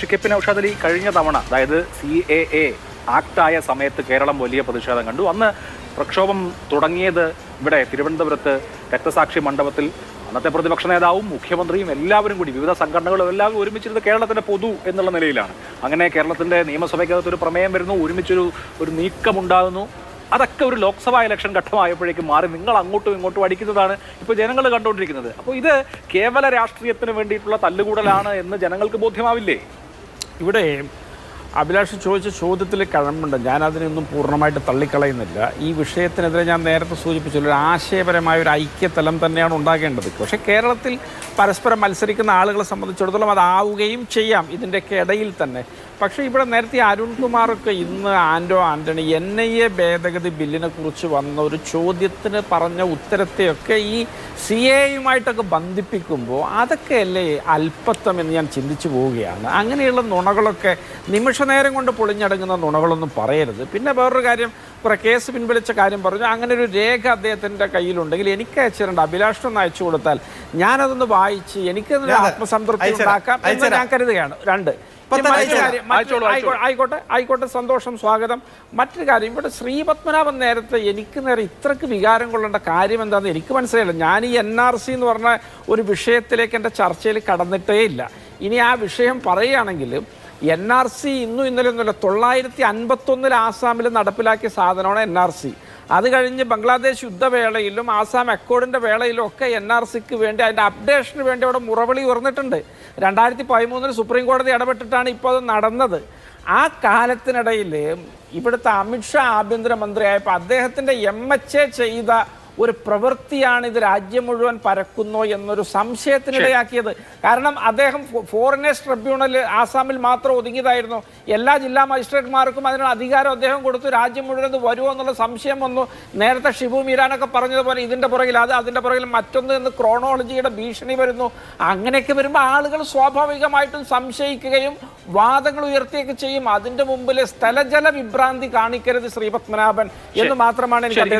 ഷിക്കപ്പിൻ അലി കഴിഞ്ഞ തവണ അതായത് സി എ എ ആക്ടായ സമയത്ത് കേരളം വലിയ പ്രതിഷേധം കണ്ടു. അന്ന് പ്രക്ഷോഭം തുടങ്ങിയത് ഇവിടെ തിരുവനന്തപുരത്ത് രക്തസാക്ഷി മണ്ഡപത്തിൽ അന്നത്തെ പ്രതിപക്ഷ നേതാവും മുഖ്യമന്ത്രിയും എല്ലാവരും കൂടി വിവിധ സംഘടനകളും എല്ലാവരും ഒരുമിച്ചിരുന്ന് കേരളത്തിന്റെ പൊതു എന്നുള്ള നിലയിലാണ്. അങ്ങനെ കേരളത്തിന്റെ നിയമസഭയ്ക്കകത്ത് ഒരു പ്രമേയം വരുന്നു ഒരുമിച്ചൊരു ഒരു നീക്കമുണ്ടാകുന്നു. അതൊക്കെ ഒരു ലോക്സഭാ ഇലക്ഷൻ ഘട്ടമായപ്പോഴേക്കും മാറി നിങ്ങൾ അങ്ങോട്ടും ഇങ്ങോട്ടും അടിക്കുന്നതാണ് ഇപ്പോൾ ജനങ്ങൾ കണ്ടുകൊണ്ടിരിക്കുന്നത്. അപ്പോൾ ഇത് കേവല രാഷ്ട്രീയത്തിന് വേണ്ടിയിട്ടുള്ള തല്ലുകൂടലാണ് എന്ന് ജനങ്ങൾക്ക് ബോധ്യമാവില്ലേ? ഇവിടെ അഭിലാഷ് ചോദിച്ച ചോദ്യത്തിൽ കഴമ്പുണ്ട്. ഞാൻ അതിനൊന്നും പൂർണമായിട്ട് തള്ളിക്കളയുന്നില്ല. ഈ വിഷയത്തിനെതിരെ ഞാൻ നേരത്തെ സൂചിപ്പിച്ചല്ലോ ഒരു ആശയപരമായ ഒരു ഐക്യതലം തന്നെയാണ് ഉണ്ടാകേണ്ടത്. പക്ഷേ കേരളത്തിൽ പരസ്പരം മത്സരിക്കുന്ന ആളുകളെ സംബന്ധിച്ചിടത്തോളം അതാവുകയും ചെയ്യാം. ഇതിന്റെയൊക്കെ ഇടയിൽ തന്നെ പക്ഷേ ഇവിടെ നേരത്തെ അരുൺകുമാറൊക്കെ ഇന്ന് ആൻഡോ ആന്റണി എൻ ഐ എ ഭേദഗതി ബില്ലിനെ കുറിച്ച് വന്ന ഒരു ചോദ്യത്തിന് പറഞ്ഞ ഉത്തരത്തെയൊക്കെ ഈ സി എയുമായിട്ടൊക്കെ ബന്ധിപ്പിക്കുമ്പോൾ അതൊക്കെയല്ലേ അല്പത്വം എന്ന് ഞാൻ ചിന്തിച്ചു പോവുകയാണ്. അങ്ങനെയുള്ള നുണകളൊക്കെ നിമിഷനേരം കൊണ്ട് പൊളിഞ്ഞടങ്ങുന്ന നുണകളൊന്നും പറയരുത്. പിന്നെ വേറൊരു കാര്യം കുറെ കേസ് പിൻവലിച്ച കാര്യം പറഞ്ഞു. അങ്ങനെ ഒരു രേഖ അദ്ദേഹത്തിന്റെ കയ്യിലുണ്ടെങ്കിൽ എനിക്ക് അയച്ചിട്ടുണ്ട് അഭിലാഷിനൊന്ന് അയച്ചു കൊടുത്താൽ ഞാനതൊന്ന് വായിച്ച് എനിക്കതിന് ആത്മസംതൃപ്തി ഉണ്ടാക്കാം എന്ന് ഞാൻ കരുതുകയാണ്. രണ്ട് ആയിക്കോട്ടെ ആയിക്കോട്ടെ സന്തോഷം സ്വാഗതം. മറ്റൊരു കാര്യം ഇവിടെ ശ്രീപത്മനാഭൻ നേരത്തെ എനിക്ക് നേരെ ഇത്രക്ക് വികാരം കൊള്ളേണ്ട കാര്യം എന്താണെന്ന് എനിക്ക് മനസ്സിലായില്ല. ഞാൻ ഈ എൻ ആർ സി എന്ന് പറഞ്ഞ ഒരു വിഷയത്തിലേക്ക് എന്റെ ചർച്ചയിൽ കടന്നിട്ടേ ഇല്ല. ഇനി ആ വിഷയം പറയുകയാണെങ്കിൽ എൻ ആർ സി ഇന്നും ഇന്നലെ ഒന്നുമില്ല. തൊള്ളായിരത്തി അൻപത്തൊന്നിൽ ആസാമിൽ നടപ്പിലാക്കിയ സാധനമാണ് എൻ ആർ സി അത് കഴിഞ്ഞ് ബംഗ്ലാദേശ് യുദ്ധവേളയിലും ആസാം അക്കോർഡിന്റെ വേളയിലും ഒക്കെ എൻ ആർ സിക്ക് വേണ്ടി അതിന്റെ അപ്ഡേഷന് വേണ്ടി അവിടെ മുറവിളി ഉയർന്നിട്ടുണ്ട്. രണ്ടായിരത്തി പതിമൂന്നിൽ സുപ്രീം കോടതി ഇടപെട്ടിട്ടാണ് ഇപ്പോൾ അത് നടന്നത്. ആ കാലത്തിനിടയിൽ ഇവിടുത്തെ അമിത്ഷാ ആഭ്യന്തരമന്ത്രിയായപ്പോൾ അദ്ദേഹത്തിന്റെ എം എച്ച് എ ചെയ്ത ഒരു പ്രവൃത്തിയാണ് ഇത് രാജ്യം മുഴുവൻ പരക്കുന്നോ എന്നൊരു സംശയത്തിനിടയാക്കിയത്. കാരണം അദ്ദേഹം ഫോറിനേഴ്സ് ട്രിബ്യൂണൽ ആസാമിൽ മാത്രം ഒതുങ്ങിയതായിരുന്നു. എല്ലാ ജില്ലാ മജിസ്ട്രേറ്റ്മാർക്കും അതിനുള്ള അധികാരം അദ്ദേഹം കൊടുത്തു. രാജ്യം മുഴുവൻ ഇത് വരുമോ എന്നുള്ള സംശയം വന്നു. നേരത്തെ ഷിബു മീരാനൊക്കെ പറഞ്ഞതുപോലെ ഇതിന്റെ പുറകിൽ അത് അതിന്റെ പുറകിൽ മറ്റൊന്ന് എന്ന് ക്രോണോളജിയുടെ ഭീഷണി വരുന്നു. അങ്ങനെയൊക്കെ വരുമ്പോൾ ആളുകൾ സ്വാഭാവികമായിട്ടും സംശയിക്കുകയും വാദങ്ങൾ ഉയർത്തിയൊക്കെ ചെയ്യും. അതിന്റെ മുമ്പിൽ സ്ഥലജല വിഭ്രാന്തി കാണിക്കരുത് ശ്രീപത്മനാഭൻ എന്ന് മാത്രമാണ് എനിക്ക്